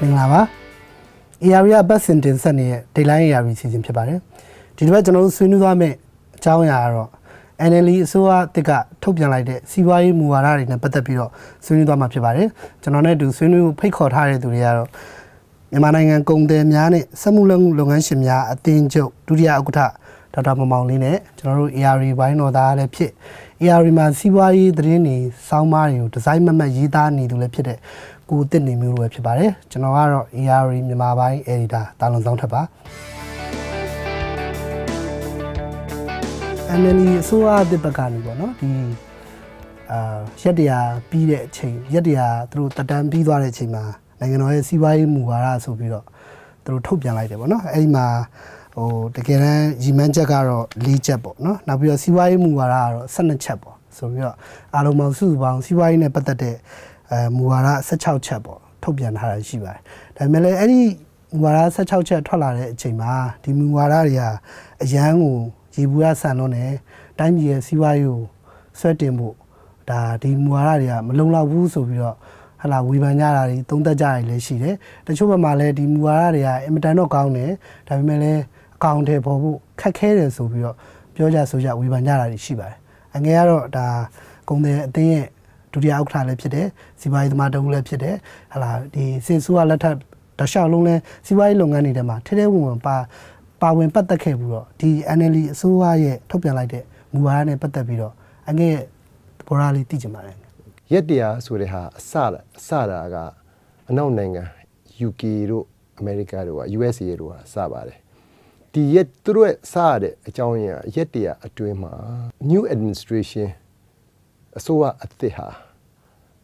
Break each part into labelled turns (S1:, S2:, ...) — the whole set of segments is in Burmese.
S1: မင်္ဂလာပါ AR ရဘတ်စင်တင်ဆက်နေတဲ့ Dayline AR စီစဉ်ဖြစ်ပါတယ်ဒီတစ်ပတ်ကျွန်တော်တို့ဆွေးနွေးသွားမယ့်အကြောင်းအရာကတော့ NLE အစိုးရတစ်ကထုတ်ပြန်လိုက်တဲ့စီးပွားရေးမူဝါဒတွေနဲ့ပတ်သက်ပြီးတော့ဆွေးနွေးသွားမှာဖြစ်ပါတယ်ကျွန်တော်နဲ့အတူဆွေးနွေးဖို့ဖိတ်ခေါ်ထားတဲ့သူတွေကတော့မြန်မာနိုင်ငံကုန်သည်များနဲ့စက်မှုလက်မှုလုပ်ငန်းရှင်များအသင်းချုပ်ဒုတိယဥက္ကဋ္ဌဒေါက်တာမောင်မောင်လေးနဲ့ကျွန်တော်တို့ AR ဘိုင်းတော်သားလည်းဖြစ် AR မှာစီးပွားရေးသတင်းတွေစောင်းမားတွေကိုဒီဇိုင်းမမတ်ရေးသားနေသူလည်းဖြစ်တဲ့ ကိုတစ်နေမျိုးလိုပဲဖြစ်ပါတယ်ကျွန်တော်ကတော့ AR မြန်မာပိုင်း editor တာလွန်ဆောင်ထပ်ပါ NLE အစိုးရအသစ်ဘက်ကနေပေါ့နော်ဒီအာရက်တရာပြီးတဲ့အချိန်ရက်တရာသူတို့တက်တန်းပြီးသွားတဲ့အချိန်မှာနိုင်ငံတော်ရဲ့စီးပွားရေးမူဝါဒဆိုပြီးတော့သူတို့ထုတ်ပြန်လိုက်တယ်ပေါ့နော်အဲ့ဒီမှာဟိုတကယ်တမ်းရီမန်းချက်ကတော့၄ချက်ပေါ့နော်နောက်ပြီးတော့စီးပွားရေးမူဝါဒကတော့12ချက်ပေါ့ဆိုပြီးတော့အားလုံးပေါင်းစုစုပေါင်းစီးပွားရေးနဲ့ပတ်သက်တဲ့ အဲမူဝါဒ16ချက်ပေါ့ထုတ်ပြန်ထားတာရှိပါတယ်ဒါပေမဲ့လည်းအဲ့ဒီမူဝါဒ16ချက်ထွက်လာတဲ့အချိန်မှာဒီမူဝါဒတွေကအရန်ကိုရေဘူးရဆန်လို့ ਨੇ တိုင်းပြည်ရဲ့စီးပွားရေးကိုဆွဲတင်ဖို့ဒါဒီမူဝါဒတွေကမလုံလောက်ဘူးဆိုပြီးတော့ဟလာဝေဖန်ကြတာတွေသုံးသပ်ကြတာတွေလည်းရှိတယ်တချို့ဘက်မှာလည်းဒီမူဝါဒတွေကအင်မတန်တော့ကောင်းတယ်ဒါပေမဲ့လည်းအကောင့်ထဲပေါ်ဖို့ခက်ခဲတယ်ဆိုပြီးတော့ပြောကြဆိုကြဝေဖန်ကြတာတွေရှိပါတယ်အငယ်ကတော့ဒါကုံတဲ့အတင်းရဲ့ ဒုတိယဥက္ကဋ္ဌလည်းဖြစ်တယ်စီးပွားရေးသမားတဦးလည်းဖြစ်တယ်ဟလာဒီစေဆူကလက်ထက်တခြားလုံးလဲစီးပွားရေးလုပ်ငန်းတွေထဲမှာထဲထဲဝင်ဝင်ပါပါဝင်ပတ်သက်ခဲ့ပြီးတော့ဒီ NLD အစိုးရရဲ့ထုတ်ပြန်လိုက်တဲ့မူဝါဒနဲ့ပတ်သက်ပြီးတော့အငယ်ရဲ့ဘောရာလေးသိချင်ပါတယ်
S2: ရက်တရားဆိုတဲ့ဟာအစတာအစတာကအနောက်နိုင်ငံ UK တို့ America တို့က USA တို့ကစပါတယ်ဒီရက်သူတို့ရဲ့စရတဲ့အကြောင်းရင်းကရက်တရားအတွင်းမှာ new administration အစိုးရအသစ်ဟာ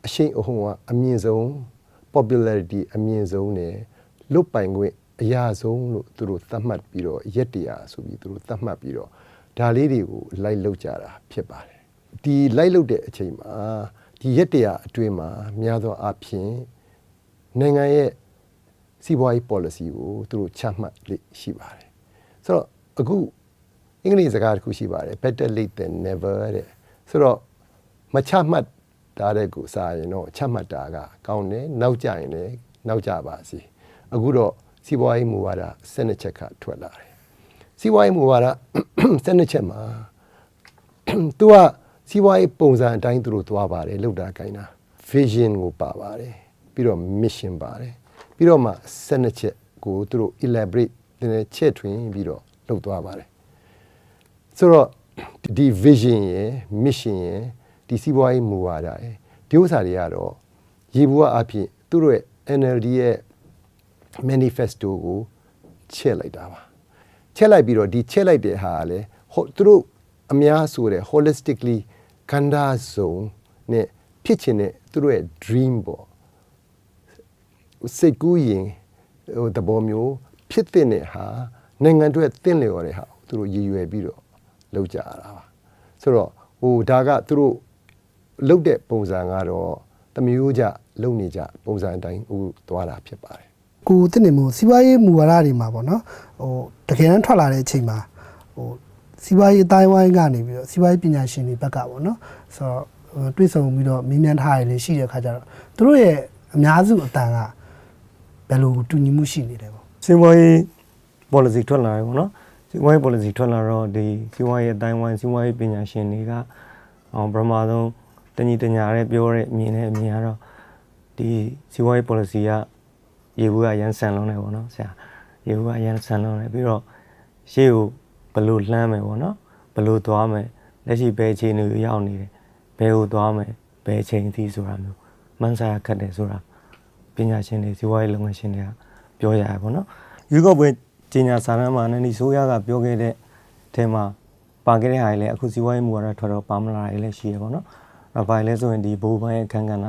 S2: အရှိန်အဟုန်ကအမြင့်ဆုံး popularity အမြင့်ဆုံးနဲ့လွတ်ပိုင်ခွင့်အရာဆုံးလို့သူတို့သတ်မှတ်ပြီးတော့ရက်တရားဆိုပြီးသူတို့သတ်မှတ်ပြီးတော့ဒါလေးတွေကိုလိုက်လုပ်ကြတာဖြစ်ပါတယ်ဒီလိုက်လုပ်တဲ့အချိန်မှာဒီရက်တရားအတွင်းမှာများသောအားဖြင့်နိုင်ငံရဲ့စီးပွားရေး policy ကိုသူတို့ချမှတ်လေ့ရှိပါတယ်ဆိုတော့အခုအင်္ဂလိပ်စကားတစ်ခုရှိပါတယ် better late than never တဲ့ဆိုတော့ မချမှတ်တာတဲ့ကိုစားရင်တော့ချမှတ်တာကကောင်းတယ်နောက်ကြရင်လည်းနောက်ကြပါစေအခုတော့စီးပွားရေးမူဝါဒ12ချက်ကထွက်လာတယ်စီးပွားရေးမူဝါဒ12ချက်မှာသူကစီးပွားရေးပုံစံအတိုင်းသူတို့သွားပါတယ်လောက်တာခိုင်းတာ vision ကိုပါပါတယ်ပြီးတော့ mission ပါတယ်ပြီးတော့မှ12ချက်ကိုသူတို့ elaborate နည်းနည်းချက်ထွင်ပြီးတော့လုပ်သွားပါတယ်ဆိုတော့ဒီ vision ရယ် mission ရယ် ဒီစီးပွားရေးမူဝါဒရယ်ဒီဥစ္စာတွေကတော့ရေဘူးအဖြစ်သူတို့ရဲ့ NLD ရဲ့ manifesto ကိုချက်လိုက်တာပါချက်လိုက်ပြီးတော့ဒီချက်လိုက်တဲ့ဟာကလည်းဟိုသူတို့အများဆိုတဲ့ holistically ခန္ဓာစုံနဲ့ဖြစ်ချင်တဲ့သူတို့ရဲ့ dream ပေါ့စိတ်ကူးရင်ဟိုသဘောမျိုးဖြစ်တဲ့ဟာနိုင်ငံအတွက်တင့်လျော်တဲ့ဟာကိုသူတို့ရည်ရွယ်ပြီးတော့လုပ်ကြရတာပါဆိုတော့ဟိုဒါကသူတို့ လုပ်တဲ့ပုံစံကတော့တမျိုးကြလုပ်နေကြပုံစံအတိုင်းဟိုသွားတာဖြစ်ပါတယ်
S1: ကိုတစ်နေမျိုးစီးပွားရေးမူဝါဒတွေမှာပေါ့နော်ဟိုတကယ်တမ်းထွက်လာတဲ့အချိန်မှာဟိုစီးပွားရေးအတိုင်းဝိုင်းကနေပြီးတော့စီးပွားရေးပညာရှင်တွေဘက်ကပေါ့နော်ဆိုတော့ဟိုတွေ့ဆုံပြီးတော့မင်းမြန်ထားရလေရှိတဲ့ခါကျတော့သူတို့ရဲ့အများစုအတန်ကဘယ်လိုတူညီမှုရှိနေတယ်ပေါ့
S3: စီးပွားရေး policy ထွက်လာတယ်ပေါ့နော်စီးပွားရေး policy ထွက်လာတော့ဒီစီးပွားရေးအတိုင်းဝိုင်းစီးပွားရေးပညာရှင်တွေကအောင်ပထမဆုံး တညီတညာတဲ့ပြောတဲ့အမြင်နဲ့အမြင်ကတော့ဒီစီးပွားရေး policy ကရေဘူးကရန်ဆန်လုံးတယ်ပေါ့နော်ဆရာရေဘူးကရန်ဆန်လုံးတယ်ပြီးတော့ရှေ့ကိုဘယ်လို့လှမ်းမယ်ပေါ့နော်ဘယ်လို့သွားမယ်လက်ရှိဘယ်အခြေအနေကိုရောက်နေတယ်ဘယ်ကိုသွားမယ်ဘယ်အချိန်အထိဆိုတာမျိုးမှန်းဆရခက်တယ်ဆိုတာပညာရှင်တွေဇီဝရေးလုပ်ငန်းရှင်တွေကပြောရရပါတော့။ရွေးကောက်ပွဲကြီးညာစာတမ်းမှာနဲ့ဒီဆိုရကပြောခဲ့တဲ့အဲမှာပါခဲ့တဲ့ဟာတွေလည်းအခုဇီဝရေးမူဝါဒထွက်တော့ပါမလာတွေလည်းရှိရပါတော့။အဲ ဘာလဲဆိုရင်ဒီဘိုးပိုင်းရဲ့အခန်းကဏ္ဍ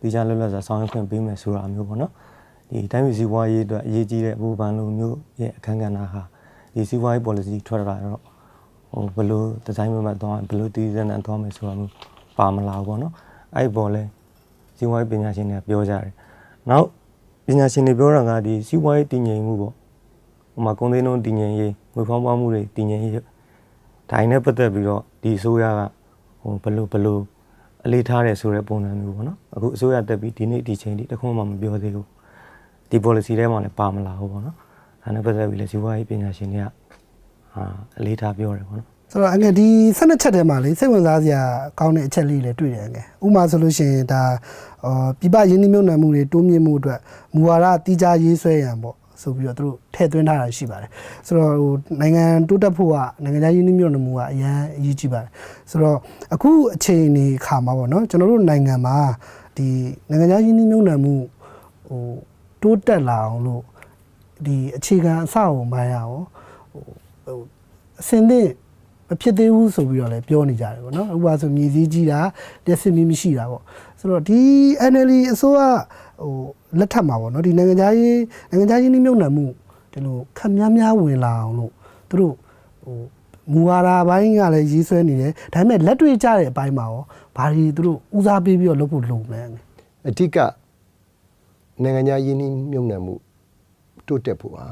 S3: ဒီကြလွတ်လပ်စွာဆောင်ရွက်ခွင့်ပေးမယ်ဆိုတာမျိုးပေါ့နော်။ဒီတိုင်းပြည်ဇီဝရေးအတွက်အရေးကြီးတဲ့ဘိုးဘန်လိုမျိုးရဲ့အခန်းကဏ္ဍဟာဒီဇီဝရေး policy ထွက်လာတော့ဟိုဘယ်လိုဒီဇိုင်းမှတ်သွားဘယ်လိုတည်စံနဲ့သွားမယ်ဆိုတာမျိုးပါမလာဘူးပေါ့နော်။အဲ့ပေါ်လဲဇီဝရေးပညာရှင်တွေကပြောကြတယ်။နောက်ပညာရှင်တွေပြောတာကဒီစီးပွားရေးတည်ငြိမ်မှုပေါ့ဟိုမှာကုန်သေးနှုန်းတည်ငြိမ်ရေးငွေဖောင်းပွားမှုတွေတည်ငြိမ်ရေးဒါတွေနဲ့ပတ်သက်ပြီးတော့ဒီအစိုးရကဟိုဘလို့ဘလို့ အလေးထားတယ်ဆိုတဲ့ပုံစံမျိုးပေါ့နော်အခုအစိုးရတက်ပြီးဒီနေ့ဒီချိန်ထိတခုမှမပြောသေးဘူးဒဒီ policy ထဲမှာလည်းပါမလာဘူးပေါ့နော်ဒါနဲ့ပတ်သက်ပြီးလည်းစီးပွားရေးပညာရှင်တွေကအာအလေးထားပြောတယ်ပေါ့နော်
S1: ဆိုတော့အငယ်ဒီ12ချက်ထဲမှာလေစိတ်ဝင်စားစရာကောင်းတဲ့အချက်လေးလည်းတွေ့တယ်အငယ်ဥပမာဆိုလို့ရှိရင်ဒါအော်ပြပရင်းနှီးမြှုပ်နှံမှုတွေတိုးမြင့်မှုအတွက်မူဝါဒတိကျရေးဆွဲရန်ပေါ့ ဆိုပြီးတော့သူတို့ထည့်သွင်းထားတာရှိပါတယ်ဆိုတော့ဟိုနိုင်ငံတိုးတက်ဖို့ကနိုင်ငံခြားရင်းနှီးမြှုပ်နှံမှုကအရန်အရေးကြီးပါတယ်ဆိုတော့အခုအချိန်ဒီခါမှာပေါ့နော်ကျွန်တော်တို့နိုင်ငံမှာဒီနိုင်ငံခြားရင်းနှီးမြှုပ်နှံမှုဟိုတိုးတက်လာအောင်လို့ဒီအခြေခံအဆောက်အအုံပိုင်းရအောင်ဟိုဟိုအစင်းသင့်မဖြစ်သေးဘူးဆိုပြီးတော့လည်းပြောနေကြတယ်ပေါ့နော်ဥပမာဆိုမြေစည်းကြီးတာတက်စစ်မီမရှိတာပေါ့ဆိုတော့ဒီ NLD အစိုးရ ဟိုလက်ထပ်မှာပေါ့နော်ဒီနိုင်ငံခြားရေးနိုင်ငံခြားရေးနှိမ့်မြုပ်နှံမှုဒီလိုခက်များများဝင်လာအောင်လို့သူတို့ဟိုမူဝါဒပိုင်းကလည်းရေးဆွဲနေတယ်ဒါပေမဲ့လက်တွေ့ကြတဲ့အပိုင်းမှာရောဘာတွေသူတို့ဦးစားပေးပြီးတော့လုပ်ဖို့လိုမယ်
S2: အဓိကနိုင်ငံခြားယင်းနှီးမြှုပ်နှံမှုတိုးတက်ဖို့ဟာ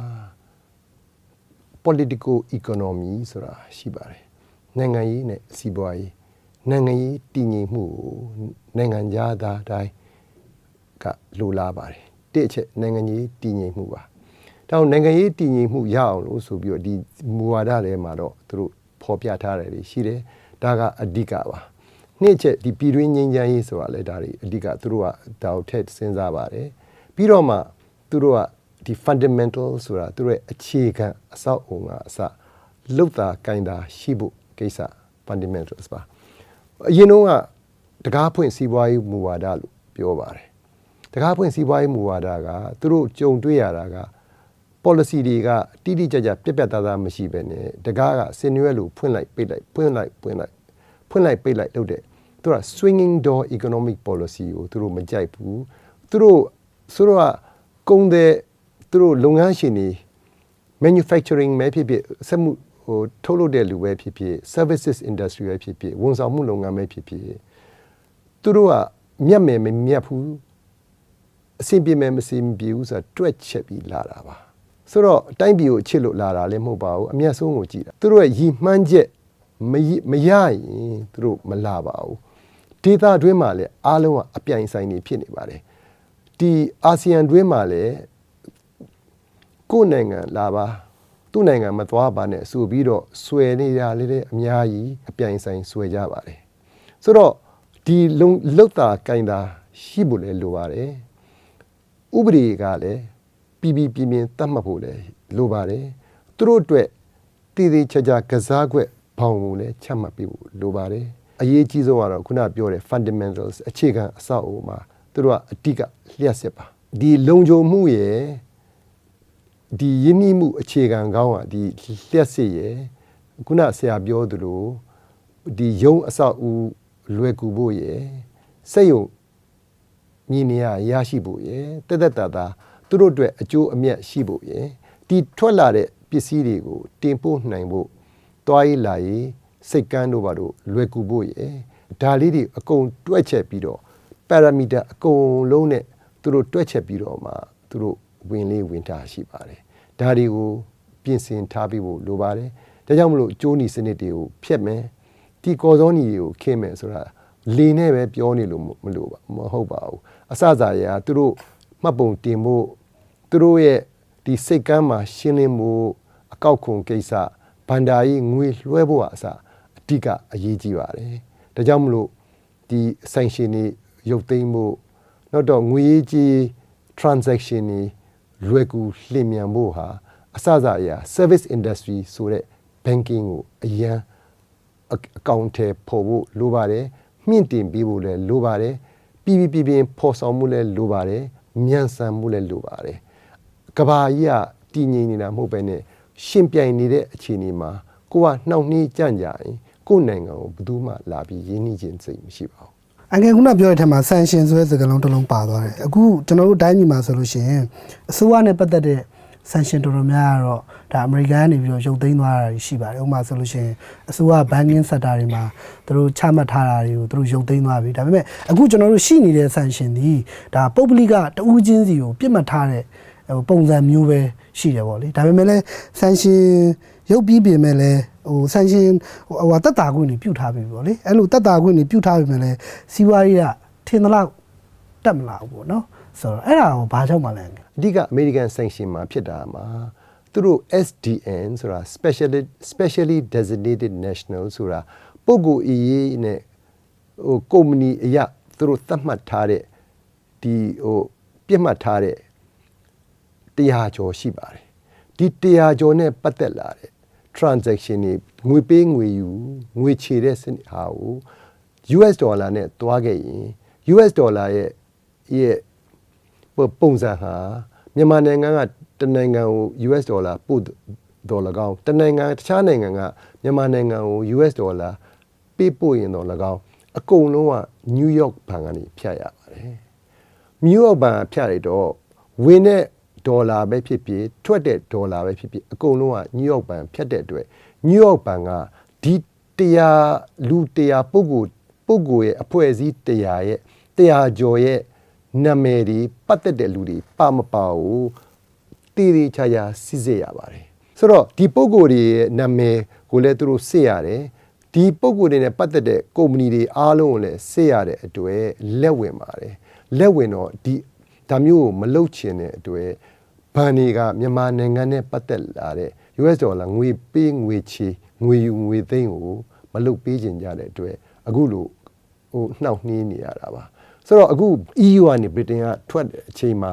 S2: political economy ဆိုတာရှိပါတယ်နိုင်ငံရေးနဲ့စီးပွားရေးနိုင်ငံရေးတည်ငြိမ်မှုကိုနိုင်ငံသားသားတိုင်း ကလိုလားပါတယ်တစ်အချက်နိုင်ငံရေးတည်ငြိမ်မှုပါဒါကြောင့်နိုင်ငံရေးတည်ငြိမ်မှုရအောင်လို့ဆိုပြီးတော့ဒီမူဝါဒထဲမှာတော့သူတို့ဖော်ပြထားတယ်တွေရှိတယ်ဒါကအဓိကပါနှစ်ချက်ဒီပြည်တွင်းငြိမ်းချမ်းရေးဆိုတာလည်းဒါတွေအဓိကသူတို့ကဒါကိုထည့်စဉ်းစားပါတယ်ပြီးတော့မှသူတို့ကဒီ fundamental ဆိုတာသူတို့ရဲ့အခြေခံအဆောက်အုံကအစလုတ်တာကင်တာရှိဖို့ကိစ္စ fundamentals ပါအရင်တော့ကတကားဖွင့်စီးပွားရေးမူဝါဒလို့ပြောပါတယ် တကားဖွင့်စီးပွားရေးမူဝါဒကသူတို့ကြုံတွေ့ရတာက policy တွေကတိတိကျကျပြက်ပြက်သားသားမရှိပဲနဲ့တကားကစင်ရွက်လို့ဖွင့်လိုက်ပိတ်လိုက်ဖွင့်လိုက်ဖွင့်လိုက်ဖွင့်လိုက်ပိတ်လိုက်လုပ်တဲ့သူက swinging door economic policy ကိုသူတို့မကြိုက်ဘူးသူတို့သူတို့ကကုန်းတဲ့သူတို့လုပ်ငန်းရှင်တွေ manufacturing ပဲဖြစ်ဖြစ်စက်မှုဟိုထုတ်လုပ်တဲ့လူပဲဖြစ်ဖြစ် services industry ပဲဖြစ်ဖြစ်ဝန်ဆောင်မှုလုပ်ငန်းပဲဖြစ်ဖြစ်သူတို့ကမြတ်မယ်မမြတ်ဘူး အဆင်ပြေမယ်မဆင်ပြေဘူးဆိုတာတွက်ချက်ပြီးလာတာပါဆိုတော့အတိုင်းပြည်ကိုချစ်လို့လာတာလည်းမဟုတ်ပါဘူးအမျက်ဆုံးကိုကြည့်တာသူတို့ရဲ့ရည်မှန်းချက်မရမရရင်သူတို့မလာပါဘူးဒေတာတွင်းမှာလည်းအားလုံးကအပြိုင်ဆိုင်နေဖြစ်နေပါတယ်ဒီအာဆီယံတွင်းမှာလည်းကိုယ့်နိုင်ငံလာပါသူ့နိုင်ငံမသွားပါနဲ့ဆိုပြီးတော့ဆွဲနေရလေးတဲ့အများကြီးအပြိုင်ဆိုင်ဆွဲကြပါတယ်ဆိုတော့ဒီလုံလောက်တာကင်တာရှိဖို့လည်းလိုပါတယ် ဥပဒေကလည်းပြည်ပြည်ပြင်းပြင်းတတ်မှတ်ဖို့လည်းလိုပါတယ်သူတို့အတွက်တည်တည်ချာချာကစားကွက်ဘောင်ကိုလည်းချမှတ်ပေးဖို့လိုပါတယ်အရေးကြီးဆုံးကတော့ခုနပြောတဲ့ fundamentals အခြေခံအဆောက်အအုံမှာသူတို့ကအတိကလျှက်စစ်ပါဒီလုံခြုံမှုရဲ့ဒီယဉ်နှီးမှုအခြေခံကောင်းอ่ะဒီလျှက်စစ်ရယ်ခုနဆရာပြောသလိုဒီယုံအဆောက်အဦလွယ်ကူဖို့ရယ်စက်ယုံ မြင်နေရရရှိဖို့ရယ်တက်တက်တာတာသူတို့အတွက်အကျိုးအမြတ်ရှိဖို့ရယ်ဒီထွက်လာတဲ့ပစ္စည်းတွေကိုတင်ပို့နိုင်ဖို့တွားရေးလာရေးစိတ်ကန်းတို့ဘာတို့လွယ်ကူဖို့ရယ်ဒါလေးတွေအကုန်တွက်ချက်ပြီးတော့ parameter အကုန်လုံးနဲ့သူတို့တွက်ချက်ပြီးတော့မှသူတို့ဝင်လေးဝင်ထားရှိပါတယ်ဒါတွေကိုပြင်ဆင်ထားပြီးဖို့လိုပါတယ်ဒါကြောင့်မလို့ကျိုးနီစနစ်တွေကိုဖျက်မယ်ဒီကော်စောနီတွေကိုခင်းမယ်ဆိုတာလေနဲ့ပဲပြောနေလို့မလို့ပါမဟုတ်ပါဘူး အစစာရာသူတို့မှတ်ပုံတင်ဖို့သူတို့ရဲ့ဒီစိတ်ကမ်းမှာရှင်းလင်းမှုအကောက်ခွန်ကိစ္စဗန္ဒာကြီးငွေလွှဲဖို့အစအဓိကအရေးကြီးပါတယ်ဒါကြောင့်မလို့ဒီဆိုင်ရှင်တွေရုပ်သိမ်းမှုနောက်တော့ငွေရေးကြီး transaction တွေလွယ်ကူလျင်မြန်ဖို့ဟာအစစအရာ service industry ဆိုတဲ့ banking ကိုအရန်အအကောင့်ထဲပေါ်ဖို့လိုပါတယ်မြင့်တင်ပေးဖို့လည်းလိုပါတယ် ပြည်ပြည်ပြင်းပြင်းပေါ်ဆောင်မှုလည်းလိုပါတယ်မြန်ဆန်မှုလည်းလိုပါတယ်ကဘာကြီးကတည်ငြိမ်နေတာမဟုတ်ပဲနဲ့ရှင်ပြိုင်နေတဲ့အခြေအနေမှာကိုကနှောင့်နှေးကြံ့ကြရင်ကိုယ့်နိုင်ငံကိုဘယ်သူမှလာပြီးရင်းနှီးခြင်းစိတ်မရှိပါဘူး
S1: အငယ်ခုနပြောတဲ့ထက်မှာဆန်ရှင်ဆိုတဲ့စကားလုံးတစ်လုံးပါသွားတယ်အခုကျွန်တော်တို့တိုင်းပြည်မှာဆိုလို့ရှိရင်အစိုးရနဲ့ပတ်သက်တဲ့ ဆန်ရှင်တော်တော်များကတော့ဒါအမေရိကန်ကနေပြီးတော့ရုပ်သိမ်းသွားတာရှိပါတယ်ဥပမာဆိုလို့ရှိရင်အစိုးရဘန်ကင်းစက်တာတွေမှာသူတို့ချမှတ်ထားတာတွေကိုသူတို့ရုပ်သိမ်းသွားပြီဒါပေမဲ့အခုကျွန်တော်တို့ရှိနေတဲ့ဆန်ရှင်ဒီဒါပုဂ္ဂလိကတဦးချင်းစီကိုပြစ်မှတ်ထားတဲ့ဟိုပုံစံမျိုးပဲရှိတယ်ပေါ့လေဒါပေမဲ့လည်းဆန်ရှင်ရုပ်ပြီးပြင်မဲ့လည်းဟိုဆန်ရှင်ဟိုဟိုတက်တာခွင့်တွေပြုတ်ထားပြီပေါ့လေအဲ့လိုတက်တာခွင့်တွေပြုတ်ထားပြီမဲ့လည်းစီးပွားရေးကထင်သလောက်တက်မလာဘူးပေါ့နော် ဆိုတော့အဲ့ဒါကိုဘာကြောင့်မှလဲ
S2: အဓိက American sanction မှာဖြစ်တာမှာသူတို့ SDN ဆိုတာ specially specially designated national ဆိုတာပုဂ္ဂိုလ်အရေးနဲ့ဟိုကုမ္ပဏီအရာသူတို့သတ်မှတ်ထားတဲ့ဒီဟိုပြစ်မှတ်ထားတဲ့တရားကျော်ရှိပါတယ်ဒီတရားကျော်နဲ့ပတ်သက်လာတဲ့ transaction တွေငွေပေးငွေယူငွေချေတဲ့စနစ်ဟာကို US ဒေါ်လာနဲ့တွားခဲ့ရင် US ဒေါ်လာရဲ့ရဲ့ ပုံပုံစံဟာမြန်မာနိုင်ငံကတနိုင်ငံကို US ဒေါ်လာပို့ဒေါ်လာကောင်းတနိုင်ငံတခြားနိုင်ငံကမြန်မာနိုင်ငံကို US ဒေါ်လာပေးပို့ရင်တော့၎င်းအကုန်လုံးက New York ဘဏ်ကနေဖြတ်ရပါတယ် New York ဘဏ်ကဖြတ်လိုက်တော့ဝင်တဲ့ဒေါ်လာပဲဖြစ်ဖြစ်ထွက်တဲ့ဒေါ်လာပဲဖြစ်ဖြစ်အကုန်လုံးက New York ဘဏ်ဖြတ်တဲ့အတွက် New York ဘဏ်ကဒီတရားလူတရားပုဂ္ဂိုလ်ပုဂ္ဂိုလ်ရဲ့အဖွဲ့အစည်းတရားရဲ့တရားကျော်ရဲ့ နာမည်တွေပတ်သက်တဲ့လူတွေပါမပါဘူးတည်တည်ချာချာစစ်စစ်ရပါတယ်ဆိုတော့ဒီပုံကိုယ်တွေရဲ့နာမည်ကိုလည်းသူတို့စစ်ရတယ်ဒီပုံကိုယ်တွေနဲ့ပတ်သက်တဲ့ကုမ္ပဏီတွေအားလုံးကိုလည်းစစ်ရတဲ့အတွက်လက်ဝင်ပါတယ်လက်ဝင်တော့ဒီဒါမျိုးကိုမလုပ်ချင်တဲ့အတွက်ဘဏ်တွေကမြန်မာနိုင်ငံနဲ့ပတ်သက်လာတဲ့ US ဒေါ်လာငွေပေးငွေချေငွေယူငွေသိမ်းကိုမလုပ်ပေးချင်ကြတဲ့အတွက်အခုလိုဟိုနှောက်နှေးနေရတာပါ ဆိုတော့အခု EU ကနေဗြိတိန်ကထွက်တဲ့အချိန်မှာ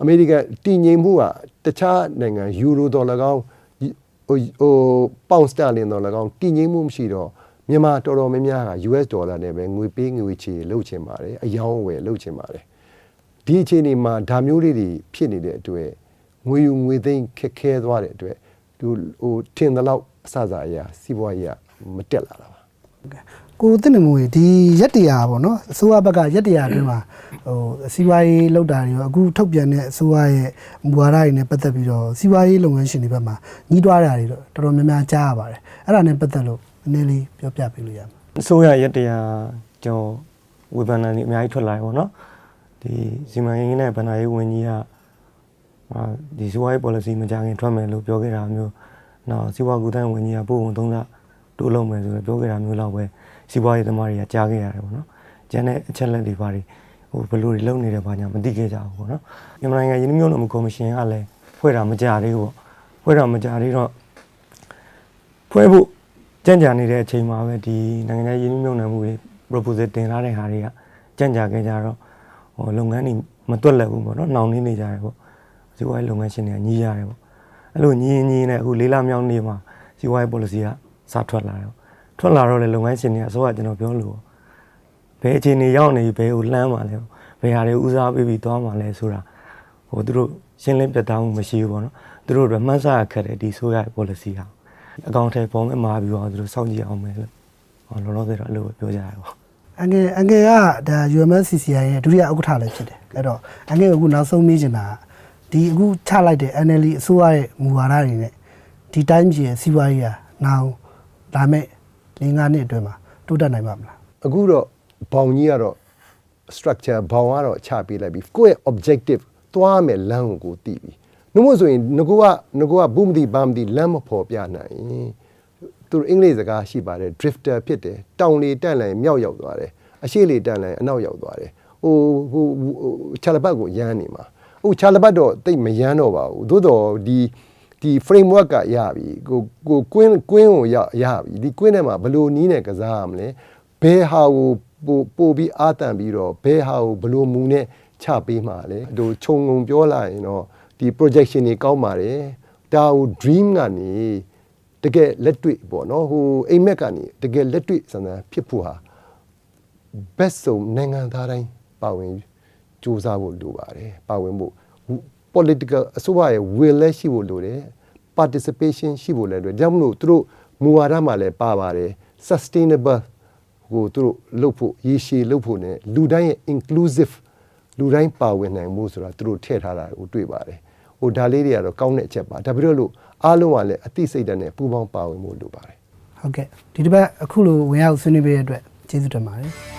S2: အမေရိကန်တည်ငြိမ်မှုကတခြားနိုင်ငံယူရိုဒေါ်လာကောင်းဟိုဟိုပေါင်စတာလင်ဒေါ်လာကောင်းတည်ငြိမ်မှုမရှိတော့မြန်မာတော်တော်များများက US ဒေါ်လာနဲ့ပဲငွေပေးငွေချေလုပ်ချင်ပါတယ်အယောင်းအဝယ်လုပ်ချင်ပါတယ်ဒီအချိန်ဒီမှာဒါမျိုးလေးတွေဖြစ်နေတဲ့အတွက်ငွေယူငွေသိမ်းခက်ခဲသွားတဲ့အတွက်သူဟိုထင်သလောက်အစအစအရာစီးပွားရေးကမတက်လာတာပါ
S1: ကိုသိနေမူကြီးဒီရက်တရာပေါ့နော်အစိုးရဘက်ကရက်တရာအတွင်းမှာဟိုစီးပွားရေးလောက်တာတွေရောအခုထုတ်ပြန်တဲ့အစိုးရရဲ့မူဝါဒတွေနဲ့ပတ်သက်ပြီးတော့စီးပွားရေးလုပ်ငန်းရှင်တွေဘက်မှာညှိတွားတာတွေတော့တော်တော်များများကြားရပါတယ်အဲ့ဒါနဲ့ပတ်သက်လို့နည်းနည်းလေးပြောပြပေးလို့ရမှာ
S3: အစိုးရရက်တရားကျော်ဝေဖန်တာတွေအများကြီးထွက်လာတယ်ပေါ့နော်ဒီစီမံကိန်းနဲ့ဗဏ္ဍာရေးဝန်ကြီးကအာဒီစီးပွားရေး policy မကြခင်ထွက်မယ်လို့ပြောခဲ့တာမျိုးနောက်စီးပွားကူးတန်းဝန်ကြီးကပို့ဝင်သုံးလတိုးလုံးမယ်ဆိုတော့ပြောခဲ့တာမျိုးလောက်ပဲ စီးပွားရေးသမားတွေကကြားခဲ့ရတယ်ပေါ့နော်ကျန်တဲ့အချက်လက်တွေပါတွေဟိုဘယ်လိုတွေလုပ်နေတယ်ဘာညာမသိခဲ့ကြဘူးပေါ့နော်မြန်မာနိုင်ငံရင်းနှီးမြှုပ်နှံမှုကော်မရှင်ကလည်းဖွဲ့တာမကြသေးဘူးပေါ့ဖွဲ့တာမကြသေးတော့ဖွဲ့ဖို့ကြံ့ကြာနေတဲ့အချိန်မှာပဲဒီနိုင်ငံရေးရင်းနှီးမြှုပ်နှံမှုတွေ proposal တင်လာတဲ့ဟာတွေကကြံ့ကြာခဲ့ကြတော့ဟိုလုပ်ငန်းတွေမတွက်လက်ဘူးပေါ့နော်နှောင်နှင်းနေကြတယ်ပေါ့စီးပွားရေးလုပ်ငန်းရှင်တွေကညီးရတယ်ပေါ့အဲ့လိုညီးရင်ညီးနေအခုလေးလမြောက်နေ့မှာစီးပွားရေး policy ကစထွက်လာတယ်ပေါ့ ထွက်လာတော့လေလုပ်ငန်းရှင်တွေကအစိုးရကျွန်တော်ပြောလို့ဘယ်အခြေအနေရောက်နေပြီဘယ်ကိုလှမ်းမှာလဲဘယ်ဟာတွေဦးစားပေးပြီးသွားမှာလဲဆိုတာဟိုသူတို့ရှင်းလင်းပြတ်သားမှုမရှိဘူးပေါ့နော်သူတို့အတွက်မှန်းဆရခက်တယ်ဒီဆိုရ policy ဟာအကောင့်ထဲပုံမဲ့မှာပြီးတော့သူတို့စောင့်ကြည့်အောင်မယ်လို့ဟောလောလောဆယ်တော့အဲ့လိုပဲပြောကြရပါ
S1: အငယ်အငယ်ကဒါ UMCCI ရဲ့ဒုတိယဥက္ကဋ္ဌလည်းဖြစ်တယ်အဲ့တော့အငယ်ကအခုနောက်ဆုံးမေးချင်တာကဒီအခုချလိုက်တဲ့ NLD အစိုးရရဲ့မူဝါဒတွေနဲ့ဒီတိုင်းပြည်ရဲ့စီးပွားရေးကနောက်လာမဲ့ ၄၅နှစ်အတွင်းမှာတိုးတက်နိုင်ပါမလား
S2: အခုတော့ဘောင်ကြီးကတော့ structure ဘောင်ကတော့ချပေးလိုက်ပြီကိုယ့်ရဲ့ objective သွားမယ်လမ်းကိုကိုသိပြီနှမို့ဆိုရင်ငကူကငကူကဘူးမတိဘာမတိလမ်းမဖော်ပြနိုင်ရင်သူတို့အင်္ဂလိပ်စကားရှိပါတယ် drifter ဖြစ်တယ်တောင်လေတက်လိုက်မြောက်ရောက်သွားတယ်အရှိလေတက်လိုက်အနောက်ရောက်သွားတယ်ဟိုဟိုချာလပတ်ကိုရမ်းနေမှာဟိုချာလပတ်တော့တိတ်မရမ်းတော့ပါဘူးသို့တော့ဒီ ဒီ framework ကရပြီကိုကိုကွင်းကွင်းကိုရရပြီဒီကွင်းထဲမှာဘယ်လိုနီးနဲ့ကစားရမလဲဘယ်ဟာကိုပို့ပို့ပြီးအာတန်ပြီးတော့ဘယ်ဟာကိုဘယ်လိုမူနဲ့ချပေးမှာလဲဟိုခြုံငုံပြောလာရင်တော့ဒီ projection တွေကောင်းပါတယ်ဒါကို dream ကနေတကယ်လက်တွေ့ပေါ့နော်ဟိုအိမ်မက်ကနေတကယ်လက်တွေ့စံစမ်းဖြစ်ဖို့ဟာ best ဆုံးနိုင်ငံသားတိုင်းပါဝင်ကြိုးစားဖို့လိုပါတယ်ပါဝင်ဖို့ political အစိုးရရဲ့ will လည်းရှိဖို့လိုတယ် participation ရှိဖို့လည်းလိုတယ်ဒါကြောင့်မလို့သူတို့မူဝါဒမှာလည်းပါပါတယ် sustainable ကိုသူတို့လုပ်ဖို့ရည်ရှည်လုပ်ဖို့ ਨੇ လူတိုင်းရဲ့ inclusive လူတိုင်းပါဝင်နိုင်မှုဆိုတာသူတို့ထည့်ထားတာကိုတွေ့ပါတယ်ဟိုဒါလေးတွေကတော့ကောင်းတဲ့အချက်ပါဒါပြီးတော့လို့အားလုံးကလည်းအသိစိတ်ဓာတ်နဲ့ပူးပေါင်းပါဝင်မှုလိုပါတယ်
S1: ဟုတ်ကဲ့ဒီတစ်ပတ်အခုလိုဝင်ရောက်ဆွေးနွေးပေးတဲ့အတွက်ကျေးဇူးတင်ပါတယ်